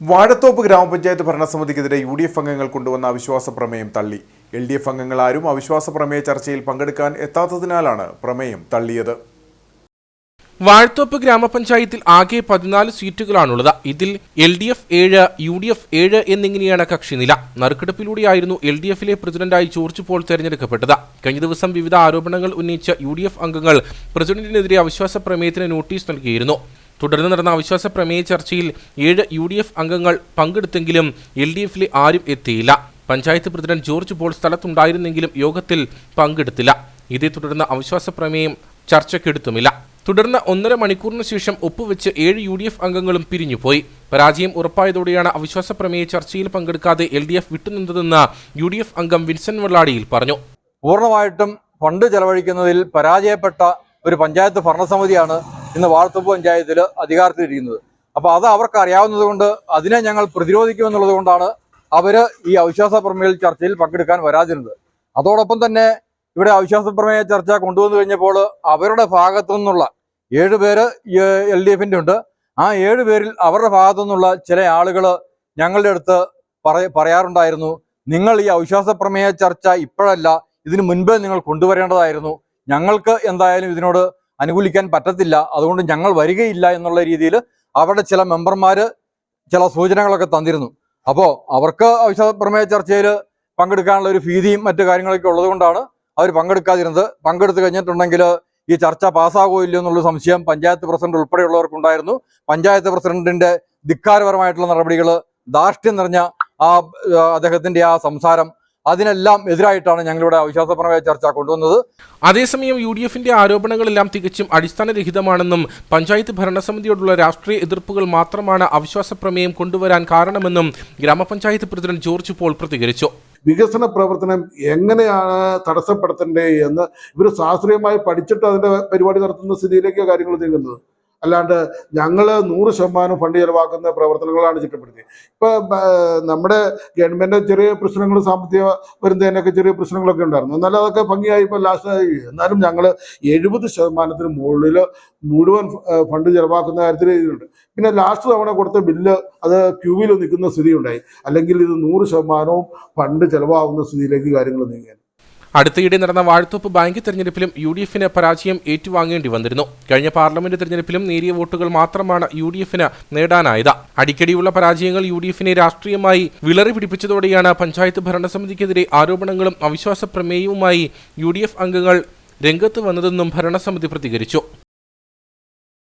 വാഴത്തോപ്പ് ഗ്രാമപഞ്ചായത്ത് ഭരണസമിതിക്കെതിരെ U D F അംഗങ്ങൾ കൊണ്ടുവന്ന അവിശ്വാസ പ്രമേയം തള്ളി. എൽ ഡി എഫ് അംഗങ്ങൾ ആരും അവിശ്വാസ പ്രമേയ ചർച്ചയിൽ പങ്കെടുക്കാൻ എത്താത്തതിനാലാണ് പ്രമേയം തള്ളിയത്. വാഴത്തോപ്പ് ഗ്രാമപഞ്ചായത്തിൽ ആകെ പതിനാല് സീറ്റുകളാണുള്ളത്. ഇതിൽ എൽ ഡി എഫ് ഏഴ് യു ഡി എഫ് ഏഴ് എന്നിങ്ങനെയാണ് കക്ഷിനില നറുക്കെടുപ്പിലൂടെയായിരുന്നു എൽ ഡി എഫിലെ പ്രസിഡന്റായി ജോർജ് പോൾ തെരഞ്ഞെടുക്കപ്പെട്ടത്. കഴിഞ്ഞ ദിവസം വിവിധ ആരോപണങ്ങൾ ഉന്നയിച്ച യു ഡി എഫ് അംഗങ്ങൾ പ്രസിഡന്റിനെതിരെ അവിശ്വാസ പ്രമേയത്തിന് നോട്ടീസ് നൽകിയിരുന്നു. തുടർന്ന് നടന്ന അവിശ്വാസ പ്രമേയ ചർച്ചയിൽ ഏഴ് യു ഡി എഫ് അംഗങ്ങൾ പങ്കെടുത്തെങ്കിലും എൽ ഡി എഫിലെ ആരും എത്തിയില്ല. പഞ്ചായത്ത് പ്രസിഡന്റ് ജോർജ് പോൾ സ്ഥലത്തുണ്ടായിരുന്നെങ്കിലും യോഗത്തിൽ പങ്കെടുത്തില്ല. ഇതേ തുടർന്ന് അവിശ്വാസ പ്രമേയം ചർച്ചയ്ക്കെടുത്തുമില്ല. തുടർന്ന് ഒന്നര മണിക്കൂറിന് ശേഷം ഒപ്പുവെച്ച് ഏഴ് യു ഡി എഫ് അംഗങ്ങളും പിരിഞ്ഞുപോയി. പരാജയം ഉറപ്പായതോടെയാണ് അവിശ്വാസ പ്രമേയ ചർച്ചയിൽ പങ്കെടുക്കാതെ എൽ ഡി എഫ് വിട്ടുനിന്നതെന്ന് യു ഡി എഫ് അംഗം വിൻസെന്റ് വെള്ളാടിയിൽ പറഞ്ഞു. പൂർണമായിട്ടും ഫണ്ട് ചെലവഴിക്കുന്നതിൽ പരാജയപ്പെട്ട ഒരു പഞ്ചായത്ത് ഭരണസമിതിയാണ് ഇന്ന് വാർത്തപ്പ് പഞ്ചായത്തിൽ അധികാരത്തിലിരിക്കുന്നത്. അപ്പോൾ അത് അവർക്ക് അറിയാവുന്നത് കൊണ്ട് അതിനെ ഞങ്ങൾ പ്രതിരോധിക്കുമെന്നുള്ളത് കൊണ്ടാണ് അവർ ഈ അവിശ്വാസ പ്രമേയ ചർച്ചയിൽ പങ്കെടുക്കാൻ വരാതിരുന്നത്. അതോടൊപ്പം തന്നെ ഇവിടെ അവിശ്വാസ പ്രമേയ ചർച്ച കൊണ്ടുവന്നു കഴിഞ്ഞപ്പോൾ അവരുടെ ഭാഗത്തു നിന്നുള്ള ഏഴ് പേര് എൽ ഡി എഫിന്റെ ഉണ്ട്. ആ ഏഴ് പേരിൽ അവരുടെ ഭാഗത്തു നിന്നുള്ള ചില ആളുകൾ ഞങ്ങളുടെ അടുത്ത് പറയാറുണ്ടായിരുന്നു നിങ്ങൾ ഈ അവിശ്വാസ പ്രമേയ ചർച്ച ഇപ്പോഴല്ല ഇതിനു മുൻപേ നിങ്ങൾ കൊണ്ടുവരേണ്ടതായിരുന്നു. ഞങ്ങൾക്ക് എന്തായാലും ഇതിനോട് അനുകൂലിക്കാൻ പറ്റത്തില്ല. അതുകൊണ്ട് ഞങ്ങൾ വരികയില്ല എന്നുള്ള രീതിയിൽ അവരുടെ ചില മെമ്പർമാർ ചില സൂചനകളൊക്കെ തന്നിരുന്നു. അപ്പോൾ അവർക്ക് അവിശ്വാസ പ്രമേയ ചർച്ചയിൽ പങ്കെടുക്കാനുള്ള ഒരു ഭീതിയും മറ്റു കാര്യങ്ങളൊക്കെ ഉള്ളതുകൊണ്ടാണ് അവർ പങ്കെടുക്കാതിരുന്നത്. പങ്കെടുത്തു കഴിഞ്ഞിട്ടുണ്ടെങ്കിൽ ഈ ചർച്ച പാസ്സാകോ ഇല്ലയോ എന്നുള്ള സംശയം പഞ്ചായത്ത് പ്രസിഡന്റ് ഉൾപ്പെടെയുള്ളവർക്കുണ്ടായിരുന്നു. പഞ്ചായത്ത് പ്രസിഡന്റിന്റെ ധിക്കാരപരമായിട്ടുള്ള നടപടികൾ ധാർഷ്ട്യം നിറഞ്ഞ ആ, അദ്ദേഹത്തിന്റെ ആ സംസാരം അതിനെല്ലാം എതിരായിട്ടാണ് ഞങ്ങളിവിടെ അവിശ്വാസപരമായ ചർച്ച കൊണ്ടുവന്നത്. അതേസമയം യു ഡി എഫിന്റെ ആരോപണങ്ങളെല്ലാം തികച്ചും അടിസ്ഥാനരഹിതമാണെന്നും പഞ്ചായത്ത് ഭരണസമിതിയോടുള്ള രാഷ്ട്രീയ എതിർപ്പുകൾ മാത്രമാണ് അവിശ്വാസ പ്രമേയം കൊണ്ടുവരാൻ കാരണമെന്നും ഗ്രാമപഞ്ചായത്ത് പ്രസിഡന്റ് ജോർജ് പോൾ പ്രതികരിച്ചു. വികസന പ്രവർത്തനം എങ്ങനെയാണ് തടസ്സപ്പെടുത്തേണ്ടത് എന്ന് ഇവർ ശാസ്ത്രീയമായി പഠിച്ചിട്ട് അതിന്റെ പരിപാടി നടത്തുന്ന സ്ഥിതിയിലേക്ക് കാര്യങ്ങൾ നീങ്ങുന്നത്. അല്ലാണ്ട് ഞങ്ങൾ നൂറ് ശതമാനം ഫണ്ട് ചെലവാക്കുന്ന പ്രവർത്തനങ്ങളാണ് ചിട്ടപ്പെടുത്തിയത്. ഇപ്പൊ നമ്മുടെ ഗവൺമെന്റ് ചെറിയ പ്രശ്നങ്ങൾ സാമ്പത്തിക വരുന്നതിനൊക്കെ ചെറിയ പ്രശ്നങ്ങളൊക്കെ ഉണ്ടായിരുന്നു. എന്നാലും അതൊക്കെ ഭംഗിയായി ഇപ്പൊ ലാസ്റ്റ് എന്നാലും ഞങ്ങൾ എഴുപത് ശതമാനത്തിന് മുകളിൽ മുഴുവൻ ഫണ്ട് ചെലവാക്കുന്ന കാര്യത്തിൽ ഇതിലുണ്ട്. പിന്നെ ലാസ്റ്റ് തവണ കൊടുത്ത ബില്ല് അത് ക്യൂവിൽ നിൽക്കുന്ന സ്ഥിതി ഉണ്ടായി അല്ലെങ്കിൽ ഇത് നൂറ് ശതമാനവും ഫണ്ട് ചെലവാകുന്ന സ്ഥിതിയിലേക്ക് കാര്യങ്ങൾ നീങ്ങാൻ അടുത്തയിടെ നടന്ന വാഴത്തോപ്പ് ബാങ്ക് തെരഞ്ഞെടുപ്പിലും യു ഡി എഫിന് പരാജയം ഏറ്റുവാങ്ങേണ്ടി വന്നിരുന്നു. കഴിഞ്ഞ പാർലമെന്റ് തെരഞ്ഞെടുപ്പിലും നേരിയ വോട്ടുകൾ മാത്രമാണ് യു ഡി എഫിന് നേടാനായത്. അടിക്കടിയുള്ള പരാജയങ്ങൾ യു ഡി എഫിനെ രാഷ്ട്രീയമായി വിളറി പിടിപ്പിച്ചതോടെയാണ് പഞ്ചായത്ത് ഭരണസമിതിക്കെതിരെ ആരോപണങ്ങളും അവിശ്വാസ പ്രമേയവുമായി യു ഡി എഫ് അംഗങ്ങൾ രംഗത്ത് വന്നതെന്നും ഭരണസമിതി പ്രതികരിച്ചു.